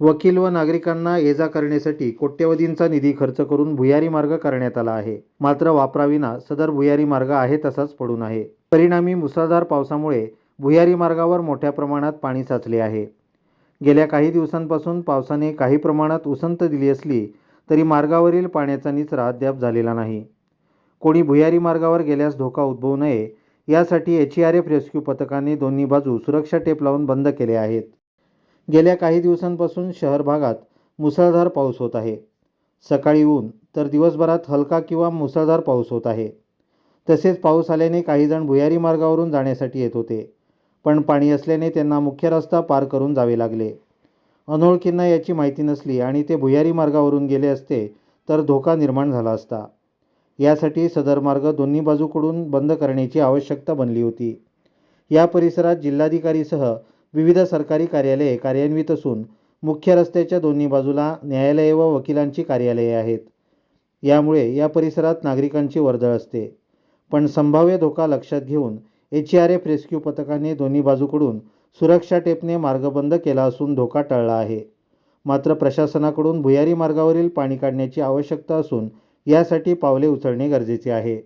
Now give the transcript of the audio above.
वकील व नागरिकांना ये जा करण्यासाठी कोट्यवधींचा निधी खर्च करून भुयारी मार्ग करण्यात आला आहे. मात्र वापराविना सदर भुयारी मार्ग आहे तसाच पडून आहे. परिणामी मुसळधार पावसामुळे भुयारी मार्गावर मोठ्या प्रमाणात पाणी साचले आहे. गेल्या काही दिवसांपासून पावसाने काही प्रमाणात उसंत दिली असली तरी मार्गावरील पाण्याचा निचरा अद्याप झालेला नाही. कोणी भुयारी मार्गावर गेल्यास धोका उद्भवू नये यासाठी H E R F rescue पथकाने दोन्ही बाजू सुरक्षा टेप लावून बंद केले आहेत. गेल्या काही दिवसांपासून शहर भागात मुसळधार पाऊस होत आहे. सकाळी ऊन तर दिवसभरात हलका किंवा मुसळधार पाऊस होत आहे. तसेच पाऊस आल्याने काही जण भुयारी मार्गावरून जाण्यासाठी येत होते. पण पाणी असल्याने त्यांना मुख्य रस्ता पार करून जावे लागले. अनोळखींना याची माहिती नसली आणि ते भुयारी मार्गावरून गेले असते तर धोका निर्माण झाला असता. यासाठी सदर मार्ग दोन्ही बाजूकडून बंद करण्याची आवश्यकता बनली होती. या परिसरात जिल्हाधिकारीसह विविध सरकारी कार्यालये कार्यान्वित असून मुख्य रस्त्याच्या दोन्ही बाजूला न्यायालये व वकिलांची कार्यालये आहेत. यामुळे या परिसरात नागरिकांची वर्दळ असते. पण संभाव्य धोका लक्षात घेऊन एच आर एफ रेस्क्यू पथकाने दोन्ही बाजूकडून सुरक्षा टेपने मार्ग बंद केला असून धोका टळला आहे. मात्र प्रशासनाकडून भुयारी मार्गावरील पाणी काढण्याची आवश्यकता असून यासाठी पावले उचलणे गरजेचे आहे.